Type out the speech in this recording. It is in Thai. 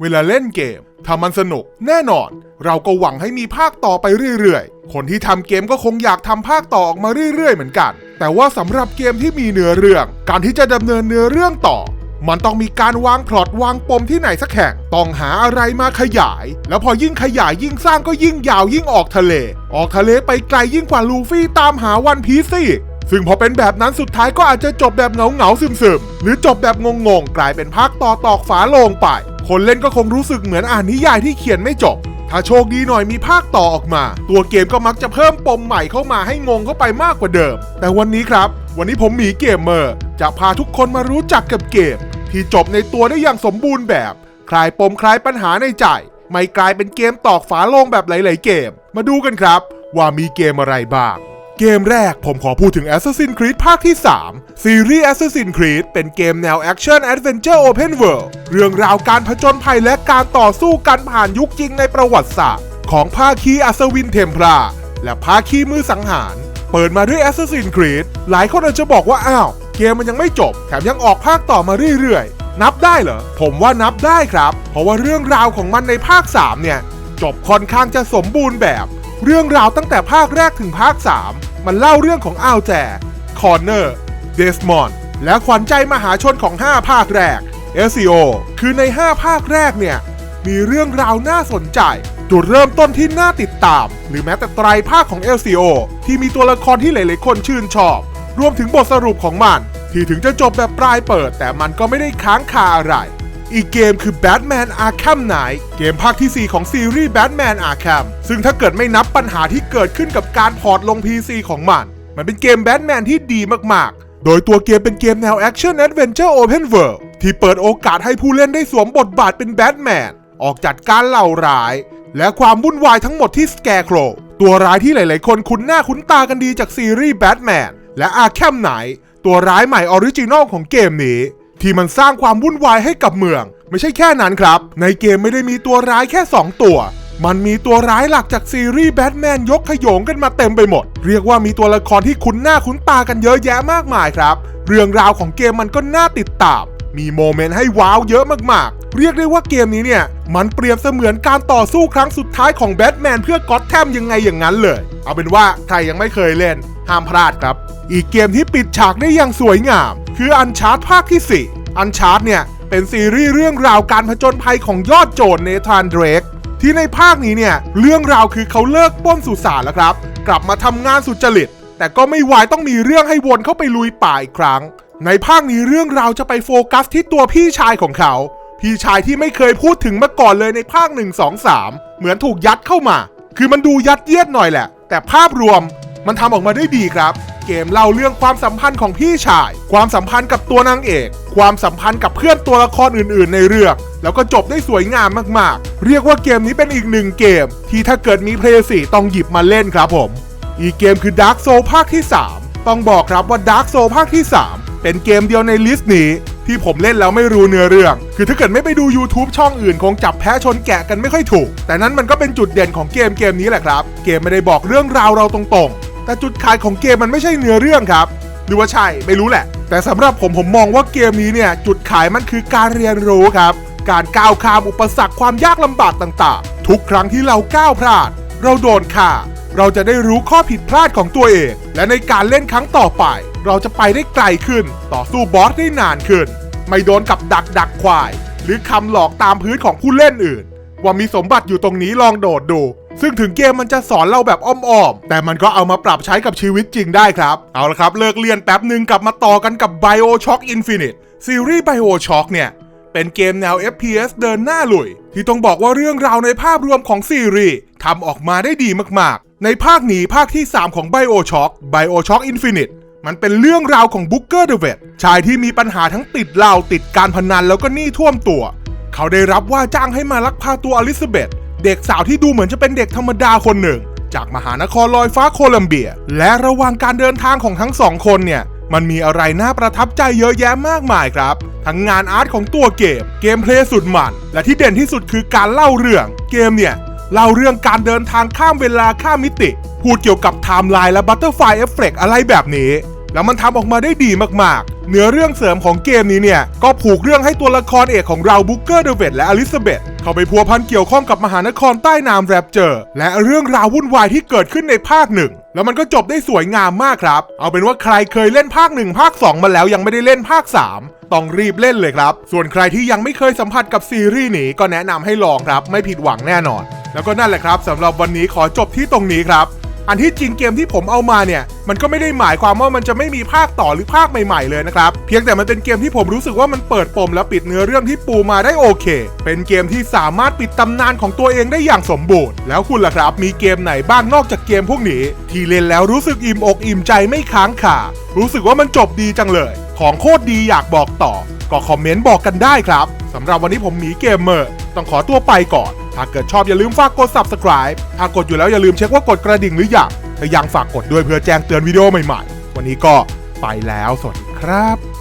เวลาเล่นเกมถ้ามันสนุกแน่นอน เราก็หวังให้มีภาคต่อไปเรื่อยๆ คนที่ทำเกมก็คงอยากทำภาคต่อออกมาเรื่อยๆ เหมือนกัน แต่ว่าสำหรับเกมที่มีเนื้อเรื่อง การที่จะดำเนินเนื้อเรื่องต่อ มันต้องมีการวางพล็อตวางปมที่ไหนสักแห่งต้องหาอะไรมาขยาย แล้วพอยิ่งขยายยิ่งสร้างก็ยิ่งยาวยิ่งออกทะเล ออกทะเลไปไกลยิ่งกว่าลูฟี่ตามหาวันพีซอีกซึ่งพอเป็นแบบนั้นสุดท้ายก็อาจจะจบแบบเหงาเหงาๆซึมๆหรือจบแบบงงๆกลายเป็นภาคต่อตอกฝาโลงไป คนเล่นก็คงรู้สึกเหมือนอ่านนิยายที่เขียนไม่จบ ถ้าโชคดีหน่อยมีภาคต่อออกมา ตัวเกมก็มักจะเพิ่มปมใหม่เข้ามาให้งงเข้าไปมากกว่าเดิม แต่วันนี้ครับ วันนี้ผมหมีเกมเมอร์ จะพาทุกคนมารู้จักกับเกม ที่จบในตัวได้อย่างสมบูรณ์แบบ คลายปมคลายปัญหาในใจ ไม่กลายเป็นเกมตอกฝาโลงแบบหลาย ๆ เกม มาดูกันครับ ว่ามีเกมอะไรบ้าง เกมแรกผมขอพูดถึง Assassin's Creed ภาคที่ 3 ซีรีส์ Assassin's Creed เป็นเกมแนว Action Adventure Open World เรื่องราวการผจญภัยและการต่อสู้กันผ่านยุคจริงในประวัติศาสตร์ ของภาคีอัศวินเทมพลาและภาคีมือสังหาร เปิดมาด้วย Assassin's Creed หลายคนอาจจะบอกว่า อ้าว เกมมันยังไม่จบ แถมยังออกภาคต่อมาเรื่อยๆ นับได้เหรอ ผมว่านับได้ครับ เพราะว่าเรื่องราวของมันในภาค 3 เนี่ย จบค่อนข้างจะสมบูรณ์แบบ เรื่องราวตั้งแต่ภาคแรกถึงภาค 3 มันเล่าเรื่องของอ้าวแจ คอนเนอร์ เดสมอนด์และขวัญใจมหาชนของ 5 ภาคแรก SEO คือใน 5 ภาคแรกเนี่ย มีเรื่องราวน่าสนใจ จุดเริ่มต้นที่น่าติดตาม หรือแม้แต่ไตรภาคของ LCO ที่มีตัวละครที่หลายๆคนชื่นชอบ รวมถึงบทสรุปของมัน ที่ถึงจะจบแบบปลายเปิด แต่มันก็ไม่ได้ค้างคาอะไร อีกเกมคือ Batman Arkham Knight เกมภาคที่ 4 ของซีรีส์ Batman Arkham ซึ่งถ้าเกิดไม่นับปัญหาที่เกิดขึ้นกับการพอร์ตลง PC ของมัน มันเป็นเกมแบทแมนที่ดีมากๆ โดยตัวเกมเป็นเกมแนว Action Adventure Open World ที่เปิดโอกาสให้ผู้เล่นได้สวมบทบาทเป็นแบทแมนออกจัดการเหล่าร้าย และความวุ่นวายทั้งหมดที่ Scarecrow ตัวร้ายที่หลาย ๆ คนคุ้นหน้าคุ้นตากันดีจากซีรีส์แบทแมนและ Arkham Knight ตัวร้ายใหม่ออริจินอลของเกมนี้ ที่มันสร้างความวุ่นวายให้กับเมือง ไม่ใช่แค่นั้นครับ ในเกมไม่ได้มีตัวร้ายแค่ 2 ตัว มันมีตัวร้ายหลักจากซีรีส์แบทแมนยกขยงกันมาเต็มไปหมด เรียกว่ามีตัวละครที่คุ้นหน้าคุ้นตากันเยอะแยะมากมายครับ เรื่องราวของเกมมันก็น่าติดตาม มีโมเมนต์ให้ว้าวเยอะมากๆ เรียกได้ว่าเกมนี้เนี่ย มันเปรียบเสมือนการต่อสู้ครั้งสุดท้ายของแบทแมนเพื่อก็อตแทมยังไงอย่างนั้นเลย เอาเป็นว่าใครยังไม่เคยเล่น ห้ามพลาดครับ อีกเกมที่ปิดฉากได้อย่างสวยงาม คืออันชาร์ตภาคที่ 4 อันชาร์ตเนี่ย เป็นซีรีส์เรื่องราวการผจญภัยของยอดโจรเนธานเดรกที่ในภาคนี้เนี่ย เรื่องราวคือเขาเลิกป้นสุสานแล้วครับ กลับมาทำงานสุจริต แต่ก็ไม่วายต้องมีเรื่องให้วนเข้าไปลุยป่าอีกครั้ง ในภาคนี้เรื่องราวจะไปโฟกัสที่ตัวพี่ชายของเขา พี่ชายที่ไม่เคยพูดถึงมาก่อนเลยในภาค 1 2 3 เหมือนถูกยัดเข้ามา คือมันดูยัดเยียดหน่อยแหละ แต่ภาพรวม มันทำออกมาได้ดีครับ เกมเล่าเรื่องความสัมพันธ์ของพี่ชาย ความสัมพันธ์กับตัวนางเอก ความสัมพันธ์กับเพื่อนตัวละครอื่น ๆ ในเรื่องแล้วก็จบได้สวยงามมากๆ เรียกว่าเกมนี้เป็นอีกหนึ่งเกม ที่ถ้าเกิดมีเพลย์สต้องหยิบมาเล่นครับผม อีกเกมคือ Dark Soul ภาคที่ 3 ต้องบอกครับว่า Dark Soul ภาคที่ 3 เป็นเกมเดียวในลิสต์นี้ ที่ผมเล่นแล้วไม่รู้เนื้อเรื่อง คือถ้าเกิดไม่ไปดู YouTube ช่องอื่น คงจับแพ้ชนแกะกันไม่ค่อยถูก แต่นั้นมันก็เป็นจุดเด่นของเกมเกมนี้แหละครับ เกมไม่ได้บอกเรื่องราวเราตรงๆ แต่จุดขายของเกมมันไม่ใช่เนื้อเรื่องครับ หรือว่าใช่ไม่รู้แหละ แต่สำหรับผมผมมองว่าเกมนี้เนี่ย จุดขายมันคือการเรียนรู้ครับ การก้าวข้ามอุปสรรคความยากลำบากต่างๆ ทุกครั้งที่เราก้าวพลาด เราโดนฆ่าเราจะได้รู้ข้อผิดพลาดของตัวเอง และในการเล่นครั้งต่อไป เราจะไปได้ไกลขึ้น ต่อสู้บอสได้นานขึ้น ไม่โดนกับดักดักควาย หรือคำหลอกตามพื้นของผู้เล่นอื่น ว่ามีสมบัติอยู่ตรงนี้ลองโดดดู ซึ่งถึงเกมมันจะสอนเราแบบอ้อมๆ แต่มันก็เอามาปรับใช้กับชีวิตจริงได้ครับ เอาละครับ เลิกเรียนแป๊บหนึ่งกลับมาต่อกันกับ BioShock Infinite ซีรีส์ BioShock เนี่ย เป็นเกมแนว FPS เดินหน้าลุย ที่ต้องบอกว่าเรื่องราวในภาพรวมของซีรีส์ทำออกมาได้ดีมากๆ ในภาคนี้ภาคที่ 3 ของ BioShock BioShock Infinite มันเป็นเรื่องราวของบุ๊กเกอร์เดเวตชายที่มีปัญหาทั้งติดเหล้าติดการพนันแล้วก็หนี้ท่วมตัว เขาได้รับว่าจ้างให้มาลักพาตัวอลิซาเบธเด็กสาวที่ดูเหมือนจะเป็นเด็กธรรมดาคนหนึ่ง จากมหานครลอยฟ้าโคลัมเบีย และระหว่างการเดินทางของทั้งสองคนเนี่ยมันมีอะไรน่าประทับใจเยอะแยะมากมายครับ ทั้งงานอาร์ตของตัวเกม เกมเพลย์สุดมัน และที่เด่นที่สุดคือการเล่าเรื่อง เกมเนี่ยเล่าเรื่องการเดินทางข้ามเวลาข้ามมิติ พูดเกี่ยวกับไทม์ไลน์และบัตเตอร์ไฟเอฟเฟกอะไรแบบนี้ แล้วมันทำออกมาได้ดีมากๆ เนื้อเรื่องเสริมของเกมนี้เนี่ย ก็ผูกเรื่องให้ตัวละครเอกของเราบุกเกอร์เดเวตและอลิซาเบธเข้าไปพัวพันเกี่ยวข้องกับมหานครใต้น้ำแรปเจอร์ และเรื่องราววุ่นวายที่เกิดขึ้นในภาคหนึ่งแล้วมันก็จบได้สวยงามมากครับ เอาเป็นว่าใครเคยเล่นภาคหนึ่งภาคสองมาแล้วยังไม่ได้เล่นภาคสามต้องรีบเล่นเลยครับ ส่วนใครที่ยังไม่เคยสัมผัสกับซีรีส์นี้ก็แนะนำให้ลองครับ ไม่ผิดหวังแน่นอน แล้วก็นั่นแหละครับสำหรับวันนี้ขอจบที่ตรงนี้ครับ อันที่จริงเกมที่ผมเอามาเนี่ย มันก็ไม่ได้หมายความว่ามันจะไม่มีภาคต่อหรือภาคใหม่ๆเลยนะครับ เพียงแต่มันเป็นเกมที่ผมรู้สึกว่ามันเปิดปมและปิดเนื้อเรื่องที่ปูมาได้โอเค เป็นเกมที่สามารถปิดตำนานของตัวเองได้อย่างสมบูรณ์ แล้วคุณล่ะครับ มีเกมไหนบ้างนอกจากเกมพวกนี้ ที่เล่นแล้วรู้สึกอิ่มอกอิ่มใจไม่ค้างคารู้สึกว่ามันจบดีจังเลย ของโคตรดีอยากบอกต่อ ก็คอมเมนต์บอกกันได้ครับสำหรับวันนี้ผมหมีเกมเมอร์ต้องขอตัวไปก่อน ถ้าเกิดชอบอย่าลืมฝากกด subscribe ถ้ากดอยู่แล้วอย่าลืมเช็คว่ากดกระดิ่งหรือยังถ้ายังฝากกดด้วยเพื่อแจ้งเตือนวิดีโอใหม่ๆ วันนี้ก็ไปแล้วสวัสดีครับ